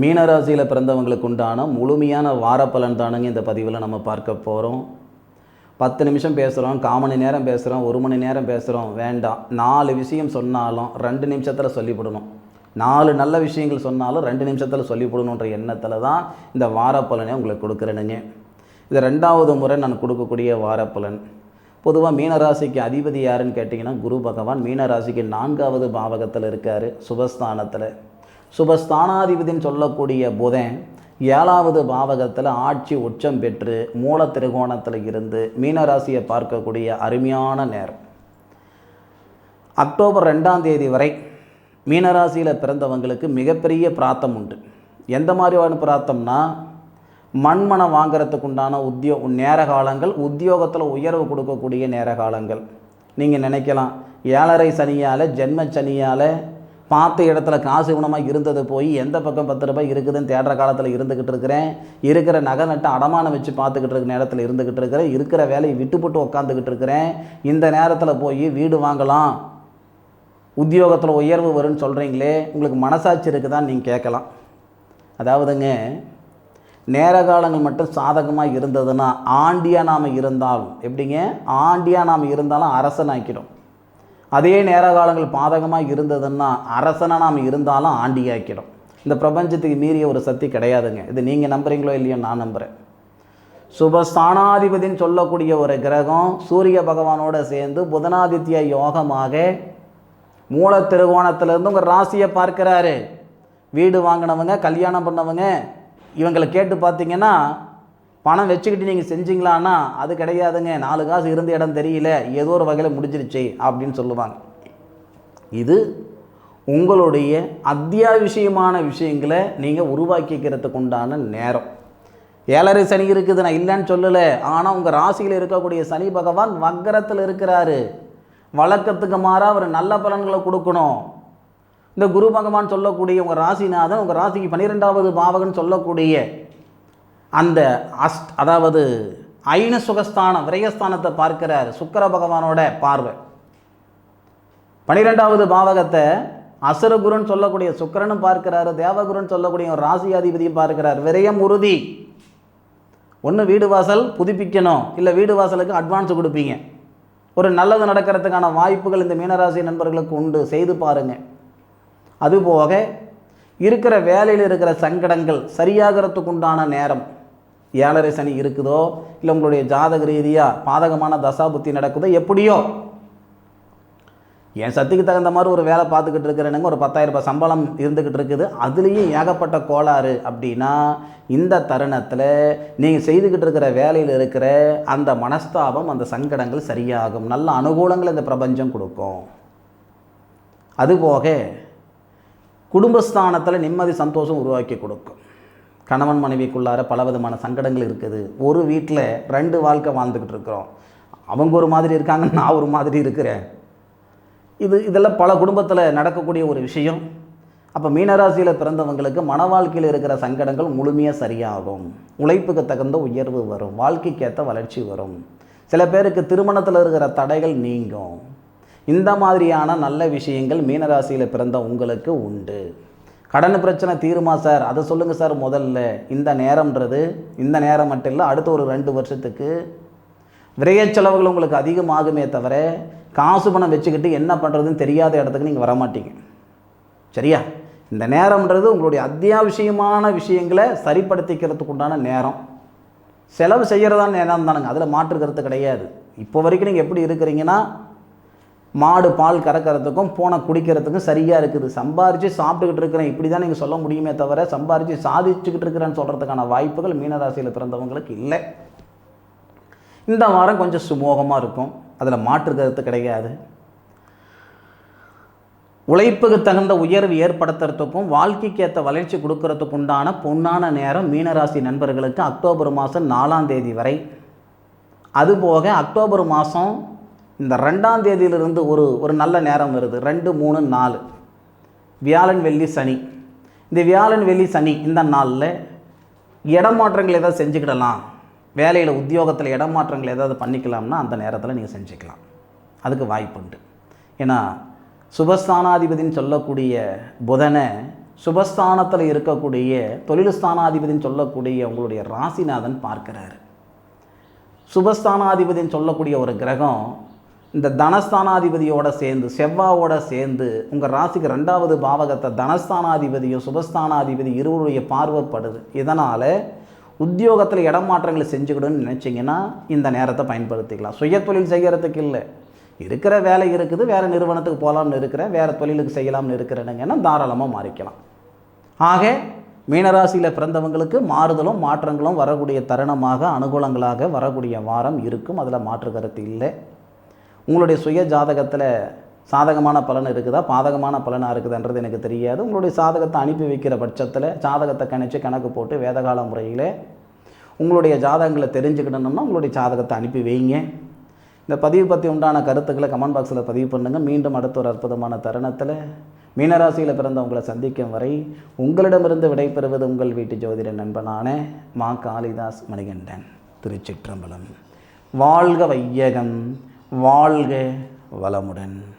மீனராசியில் பிறந்தவங்களுக்கு உண்டான முழுமையான வாரப்பலன் தானுங்க இந்த பதிவில் நம்ம பார்க்க போகிறோம் பத்து நிமிஷம் பேசுகிறோம் கால் மணி நேரம் பேசுகிறோம் ஒரு மணி நேரம் பேசுகிறோம் வேண்டாம். நாலு விஷயம் சொன்னாலும் ரெண்டு நிமிஷத்தில் சொல்லிவிடணும். நாலு நல்ல விஷயங்கள் சொன்னாலும் ரெண்டு நிமிஷத்தில் சொல்லிவிடணுன்ற எண்ணத்தில் தான் இந்த வாரப்பலனை உங்களுக்கு கொடுக்குறேனுங்க. இது ரெண்டாவது முறை நான் கொடுக்கக்கூடிய வாரப்பலன். பொதுவாக மீனராசிக்கு அதிபதி யாருன்னு கேட்டிங்கன்னா குரு பகவான் மீனராசிக்கு நான்காவது பாவகத்தில் இருக்கார் சுபஸ்தானத்தில். சுபஸ்தானாதிபதின்னு சொல்லக்கூடிய புதன் ஏழாவது பாவகத்தில் ஆட்சி உச்சம் பெற்று மூல திருகோணத்தில் இருந்து மீனராசியை பார்க்கக்கூடிய அருமையான நேரம். அக்டோபர் ரெண்டாம் தேதி வரை மீனராசியில் பிறந்தவங்களுக்கு மிகப்பெரிய பிராத்தம் உண்டு. எந்த மாதிரியான பிராத்தம்னா மண்மனம் வாங்குறதுக்கு உண்டான உத்தியோ நேர காலங்கள் உத்தியோகத்தில் உயர்வு கொடுக்கக்கூடிய நேர காலங்கள். நீங்கள் நினைக்கலாம் ஏழரை சனியால் ஜென்ம சனியால் பார்த்த இடத்துல காசு குணமாக இருந்தது போய் எந்த பக்கம் பத்து ரூபாய் இருக்குதுன்னு தேடுற காலத்தில் இருந்துக்கிட்டு இருக்கிறேன். இருக்கிற நகை நட்டு அடமானம் வச்சு பார்த்துக்கிட்டு இருக்கிற நேரத்தில் இருந்துக்கிட்டு இருக்கிறேன். இருக்கிற வேலையை விட்டுப்புட்டு உக்காந்துக்கிட்டு இருக்கிறேன். இந்த நேரத்தில் போய் வீடு வாங்கலாம். உத்தியோகத்தில் உயர்வு வரும்னு சொல்கிறீங்களே உங்களுக்கு மனசாட்சி இருக்குதான்னு நீங்கள் கேட்கலாம். அதாவதுங்க நேர காலங்கள் மட்டும் சாதகமாக இருந்ததுன்னா ஆண்டியாக நாம் இருந்தாலும் எப்படிங்க? ஆண்டியாக நாம் இருந்தாலும் அரசன் ஆக்கிடும் அதே நேர காலங்கள் பாதகமாக இருந்ததுன்னா அரசனாக நாம் இருந்தாலும் ஆண்டியாக்கிடும் இந்த பிரபஞ்சத்துக்கு மீறிய ஒரு சக்தி கிடையாதுங்க. இது நீங்கள் நம்புறீங்களோ இல்லையோ நான் நம்புகிறேன் சுபஸ்தானாதிபதின்னு சொல்லக்கூடிய ஒரு கிரகம் சூரிய பகவானோடு சேர்ந்து புதனாதித்ய யோகமாக மூல திருகோணத்திலிருந்து உங்கள் ராசியை பார்க்குறாரு. வீடு வாங்கினவங்க கல்யாணம் பண்ணவங்க இவங்களை கேட்டு பார்த்தீங்கன்னா பணம் வச்சுக்கிட்டு நீங்கள் செஞ்சீங்களான்னா அது கிடையாதுங்க. நாலு காசு இருந்த இடம் தெரியல. ஏதோ ஒரு வகையில் முடிஞ்சிருச்சு அப்படின்னு சொல்லுவாங்க. இது உங்களுடைய அத்தியாவசியமான விஷயங்களை நீங்கள் உருவாக்கிக்கிறதுக்கு உண்டான நேரம். ஏழரை சனி இருக்குது நான் இல்லைன்னு சொல்லலை. ஆனால் உங்கள் ராசியில் இருக்கக்கூடிய சனி பகவான் வக்கரத்தில் இருக்கிறாரு. வழக்கத்துக்கு மாறாக அவர் நல்ல பலன்களை கொடுக்கணும். இந்த குரு பகவான் சொல்லக்கூடிய உங்கள் ராசிநாதன் உங்கள் ராசிக்கு பன்னிரெண்டாவது பாவகன் சொல்லக்கூடிய அந்த அஸ்ட் அதாவது ஐன சுகஸ்தானம் விரயஸ்தானத்தை பார்க்கிறார் சுக்கர பகவானோட பார்வை. பனிரெண்டாவது பாவகத்தை அசுரகுருன்னு சொல்லக்கூடிய சுக்கரனும் பார்க்கிறாரு தேவகுருன்னு சொல்லக்கூடிய ஒரு ராசியாதிபதியும் பார்க்கிறார். விரயம் உறுதி. ஒன்று வீடு வாசல் புதுப்பிக்கணும். இல்லை வீடு வாசலுக்கு அட்வான்ஸ் கொடுப்பீங்க. ஒரு நல்லது நடக்கிறதுக்கான வாய்ப்புகள் இந்த மீனராசி நண்பர்களுக்கு உண்டு. செய்து பாருங்கள் அதுபோக இருக்கிற வேலையில் இருக்கிற சங்கடங்கள் சரியாகிறதுக்கு உண்டான நேரம். ஏழரை சனி இருக்குதோ இல்லை உங்களுடைய ஜாதக ரீதியாக பாதகமான தசா புத்தி நடக்குதோ எப்படியோ. என் சக்திக்கு தகுந்த மாதிரி ஒரு வேலை பார்த்துக்கிட்டு இருக்கிறேனுங்க ஒரு பத்தாயிரம் ரூபாய் சம்பளம் இருந்துக்கிட்டு இருக்குது. அதுலேயும் ஏகப்பட்ட கோளாறு அப்படின்னா இந்த தருணத்தில் நீங்கள் செய்துக்கிட்டு இருக்கிற வேலையில் இருக்கிற அந்த மனஸ்தாபம் அந்த சங்கடங்கள் சரியாகும். நல்ல அனுகூலங்கள் இந்த பிரபஞ்சம் கொடுக்கும். அதுபோக குடும்பஸ்தானத்தில் நிம்மதி சந்தோஷம் உருவாக்கி கொடுக்கும். கணவன் மனைவிக்குள்ளார பல விதமான சங்கடங்கள் இருக்குது. ஒரு வீட்டில் ரெண்டு வாழ்க்கை வாழ்ந்துக்கிட்டு இருக்கிறோம். அவங்க ஒரு மாதிரி இருக்காங்க நான் ஒரு மாதிரி இருக்கிறேன். இது இதெல்லாம் பல குடும்பத்தில் நடக்கக்கூடிய ஒரு விஷயம். அப்போ மீனராசியில் பிறந்தவங்களுக்கு மன வாழ்க்கையில் இருக்கிற சங்கடங்கள் முழுமையாக சரியாகும். உழைப்புக்கு தகுந்த உயர்வு வரும். வாழ்க்கைக்கேற்ற வளர்ச்சி வரும். சில பேருக்கு திருமணத்தில் இருக்கிற தடைகள் நீங்கும். இந்த மாதிரியான நல்ல விஷயங்கள் மீனராசியில் பிறந்த உங்களுக்கு உண்டு. கடன் பிரச்சனை தீருமா சார்? அதை சொல்லுங்கள் சார் முதல்ல. இந்த நேரம்ன்றது இந்த நேரம் மட்டும் இல்லை அடுத்த ஒரு ரெண்டு வருஷத்துக்கு விரைய செலவுகள் உங்களுக்கு அதிகமாகுமே தவிர காசு பணம் வச்சுக்கிட்டு என்ன பண்ணுறதுன்னு தெரியாத இடத்துக்கு நீங்கள் வரமாட்டீங்க. சரியா? இந்த நேரம்ன்றது உங்களுடைய அத்தியாவசியமான விஷயங்களை சரிப்படுத்திக்கிறதுக்கு உண்டான நேரம். செலவு செய்கிறதான நேரம் தானுங்க அதில் மாற்று கருத்து கிடையாது. இப்போ வரைக்கும் நீங்கள் எப்படி இருக்கிறீங்கன்னா மாடு பால் கறக்கிறதுக்கும் பூனை குடிக்கிறதுக்கும் சரியாக இருக்குது. சம்பாரித்து சாப்பிட்டுக்கிட்டு இருக்கிறேன். இப்படி தான் நீங்கள் சொல்ல முடியுமே தவிர சம்பாரித்து சாதிச்சுக்கிட்டு இருக்கிறேன்னு சொல்கிறதுக்கான வாய்ப்புகள் மீனராசியில் பிறந்தவங்களுக்கு இல்லை. இந்த வாரம் கொஞ்சம் சுமூகமாக இருக்கும். அதில் மாற்று கருத்து கிடையாது. உழைப்புக்கு தகுந்த உயர்வு ஏற்படுத்துறதுக்கும் வாழ்க்கைக்கு ஏற்ற வளர்ச்சி கொடுக்கறதுக்கு உண்டான பொன்னான நேரம் மீனராசி நண்பர்களுக்கு அக்டோபர் மாதம் நாலாம் தேதி வரை. அதுபோக அக்டோபர் மாதம் இந்த ரெண்டாம் தேதியிலிருந்து ஒரு ஒரு நல்ல நேரம் வருது. ரெண்டு மூணு நாலு. வியாழன் வெள்ளி சனி. இந்த வியாழன் வெள்ளி சனி இந்த நாளில் இடமாற்றங்கள் ஏதாவது செஞ்சுக்கிடலாம். வேலையில் உத்தியோகத்தில் இடமாற்றங்கள் ஏதாவது பண்ணிக்கலாம்னா அந்த நேரத்தில் நீங்கள் செஞ்சுக்கலாம். அதுக்கு வாய்ப்பு உண்டு. ஏன்னா சுபஸ்தானாதிபதினு சொல்லக்கூடிய புதனை சுபஸ்தானத்தில் இருக்கக்கூடிய தொழில் ஸ்தானாதிபதின்னு சொல்லக்கூடிய உங்களுடைய ராசிநாதன் பார்க்கிறாரு. சுபஸ்தானாதிபதினு சொல்லக்கூடிய ஒரு கிரகம் இந்த தனஸ்தானாதிபதியோட சேர்ந்து செவ்வாவோட சேர்ந்து உங்கள் ராசிக்கு ரெண்டாவது பாவகத்தை தனஸ்தானாதிபதியும் சுபஸ்தானாதிபதி இருவருடைய பார்வைப்படுது. இதனால் உத்தியோகத்தில் இடமாற்றங்களை செஞ்சுக்கணும்னு நினச்சிங்கன்னா இந்த நேரத்தை பயன்படுத்திக்கலாம். சுய தொழில் செய்கிறதுக்கு இல்லை. இருக்கிற வேலை இருக்குது வேறு நிறுவனத்துக்கு போகலாம்னு இருக்கிறேன் வேறு தொழிலுக்கு செய்யலாம்னு இருக்கிறேனுங்கன்னா தாராளமாக மாறிக்கலாம். ஆக மீனராசியில் பிறந்தவங்களுக்கு மாறுதலும் மாற்றங்களும் வரக்கூடிய தருணமாக அனுகூலங்களாக வரக்கூடிய வாரம் இருக்கும். அதில் மாற்று கருத்து இல்லை. உங்களுடைய சுய ஜாதகத்தில் சாதகமான பலன் இருக்குதா? பாதகமான பலனாக இருக்குதுன்றது எனக்கு தெரியாது. உங்களுடைய சாதகத்தை அனுப்பி வைக்கிற பட்சத்தில் ஜாதகத்தை கணிச்சு கணக்கு போட்டு வேதகால முறையில் உங்களுடைய ஜாதகங்களை தெரிஞ்சுக்கிடணும்னா உங்களுடைய ஜாதகத்தை அனுப்பி வைங்க. இந்த பதிவு பற்றி உண்டான கருத்துக்களை கமெண்ட் பாக்ஸில் பதிவு பண்ணுங்கள் மீண்டும் அடுத்த ஒரு அற்புதமான தருணத்தில் மீனராசியில் பிறந்த உங்களை சந்திக்கும் வரை உங்களிடமிருந்து விடைபெறுவது உங்கள் வீட்டு ஜோதிட நண்பனான மா காளிதாஸ் மணிகண்டன். திருச்சிற்றம்பலம். வாழ்க வையகம். வாழ்க வளமுடன்.